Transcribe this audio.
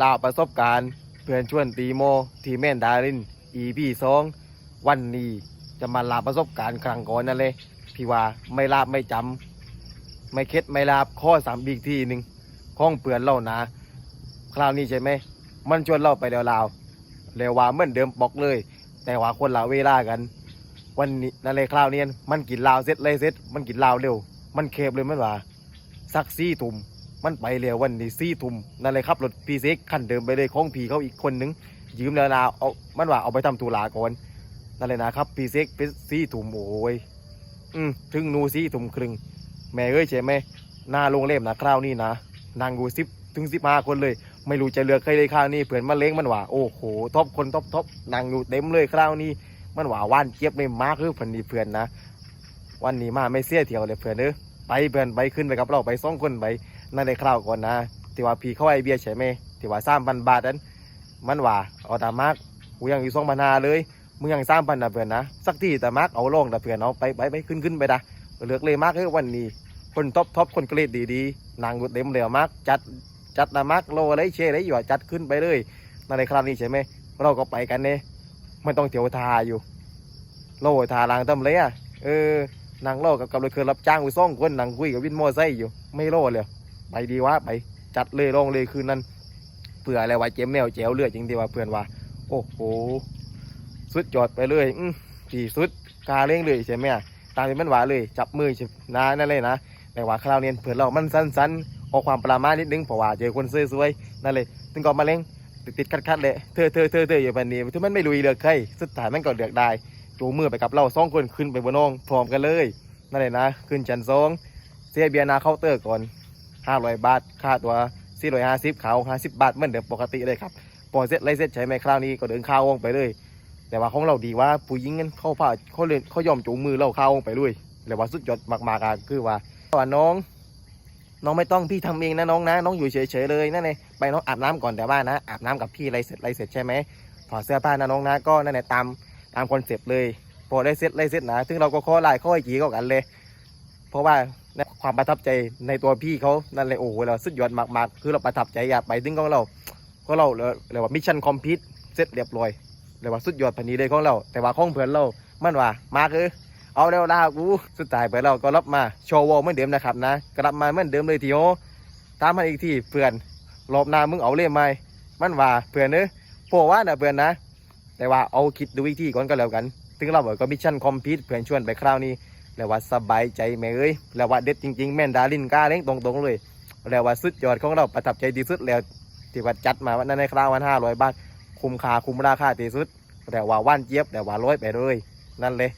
ลาประสบการณ์ เพื่อนชวนตีโม ทีแม่นดาริน EP สองวันนี้จะมาลาประสบการณ์ครั้งก่อนนั่นเลยพี่ว่าไม่ลาบไม่จำไม่เค็ดไม่ลาบข้อสามอีกทีหนึ่งข้องเปลือนเล่านะคราวนี้ใช่ไหม มันชวนเล่าไปแล้วลาวแล้วว่าเหมือนเดิมบอกเลย แต่ว่าคนละเวลากัน วันนี้นั่นเลยคราวนี้มันกินลาวเสร็จเลยเสร็จมันกินลาวเร็ว มันเคบเลยมันว่าสักซี่ตุ่ม มันไปเร็ววันนี้ซี่ตุ่มนั่นเลยครับรถพีเซ็กคันเดิมไปเลยของพีเขาอีกคนนึง ยืมแล้วนะเอามันว่าเอาไปทำตุลาก่อนนั่นเลยนะครับพีเซ็กเป็นซี่ตุ่มโอ้ยอืมถึงนูซี่ตุ่มครึ่งแม่เอ้ยใช่ไหมหน้าโรงเล่มนะคราวนี้นะนางกูสิบถึงสิบห้าคนเลย ไม่รู้จะเลือกใครเลยคราวนี้เผื่อนมาเล้งมันว่าโอ้โหท็อปคนท็อปท็อปนางอยู่เต็มเลยคราวนี้มันว่าว่านเจี๊ยบเลยมากคือเพื่อนนี่เพื่อนนะ วันนี้มาไม่เสียเที่ยวเลยเพื่อนเออไปเพื่อนไปขึ้นไปกับเราไปสองคนไป นั่นในคราวก่อนนะที่ว่าพี่เข้าไอเบียใช่ไหมที่ว่าสามพันบาทนั้น มันว่าเอาตามมากกูยังอยู่สองพันห้าเลยมึงยังสามพันนะเพื่อนนะสักที่แต่มากเอาลงนะเพื่อนเอาไปไปไปขึ้นขึ้นไปนะเลือกเลยมากเลยวันนี้ คนท็อปท็อปคนเกรดดีๆนางกูเต็มเลยมากจัดจัดนะมากโลอะไรเช่อะไรอยู่จัดขึ้นไปเลยนั่นในคราวนี้ใช่ไหมเราก็ไปกันเนี่ยไม่ต้องเที่ยวทาอยู่ โลทาลางตำเลยอะเออ นางโลกับกับเลยเคยรับจ้างไปซ่องคนนางคุยกับวินโมไซอยู่ ไม่โลเลย ไปดีวะไปจัดเลยลองเลยคืนนั้นเผื่ออะไรวะเจมแมวแจวเลือดจริงดีว่าเพื่อนว่า โอ้โหสุดยอดไปเลยอืมที่สุดกาเล่งเลยใช่ไหมตามที่มันว่าเลยจับมือใช่นะนั่นเลยนะแต่ว่าคราวนี้เพื่อเรามันสั้นๆออกความประมาทนิดนึงเพราะว่าเจอคนสวยๆนั่นเลยถึงก็มาเล่งติดๆคัดๆเลยเธอเธอเธอเธออยู่แบบนี้ที่มันไม่ลุยเลือกใครสุดท้ายมันก็เลือกได้จูมือไปกับเราสองคนขึ้นไปบนน้องพร้อมกันเลยนั่นเลยนะ ขึ้นชั้นสองเสียเบียร์นาเคาน์เตอร์ก่อน ห้าร้อยบาท ค่าตัวสี่ร้อยห้าสิบเขาห้าสิบบาทเหมือนเดิมปกติเลยครับพอเสร็จไรเสร็จใช้ไหมคราวนี้ก็เดินข้าวองไปเลย แต่ว่าของเราดีว่าผู้หญิงนั้นเขาผ้าเขาเลยเขายอมจูงมือเราข้าวองไปเลยแต่ว่าสุดยอดมากๆอะคือว่าว่าน้องน้องไม่ต้องพี่ทำเองนะน้องนะน้องอยู่เฉยๆเลยนั่นเองไปน้องอาบน้ำก่อนแต่ว่านะอาบน้ำกับพี่ไรเสร็จไรเสร็จใช่ไหมถอดเสื้อผ้านะน้องนะก็นั่นแหละตามตามคอนเซปต์เลยพอได้เซตได้เซตนะซึ่งเราก็ข้อไลายข้อไอจีก็กันเลย เพราะว่า ความประทับใจในตัวพี่เขานั่นเลยโอ้โหเราสุดยอดมากๆ คือเราประทับใจอยากไปถึงของเราก็เราเรียกว่ามิชชั่นคอมพิวเสร็จเรียบร้อยเรียกว่าสุดยอดพันนี้เลยของเรา แต่ว่าของเพื่อนเรามันว่ามาคือเอาแล้วลากูสุดท้ายเพื่อนเราก็รับมาโชว์วอลเหมือนเดิมนะครับนะกลับมาเหมือนเดิมเลยทีโอตามมาอีกทีเพื่อนรอบหน้ามึงเอาเล่มไหมมันว่าเพื่อนเนอะพวกว่านะเพื่อนนะ แต่ว่าเอาคิดดูวิธีก่อนก็แล้วกัน ถึงเราบอกก็มิชชั่นคอมพิวเพื่อนชวนไปคราวนี้ แล้วว่าสบายใจไหมเอ้ยแล้วว่าเด็ดจริงๆ แม่นดารินกล้าเล้งตรงๆเลย แล้วว่าสุดยอดของเราประทับใจที่สุดแล้วที่ว่าจัดมาวันนั้นในคราววันห้าร้อยบาท คุ้มค่าคุ้มราคาที่สุด แต่ว่าว่านเจี๊ยบแต่ว่าร้อยไปเลย นั่นเลย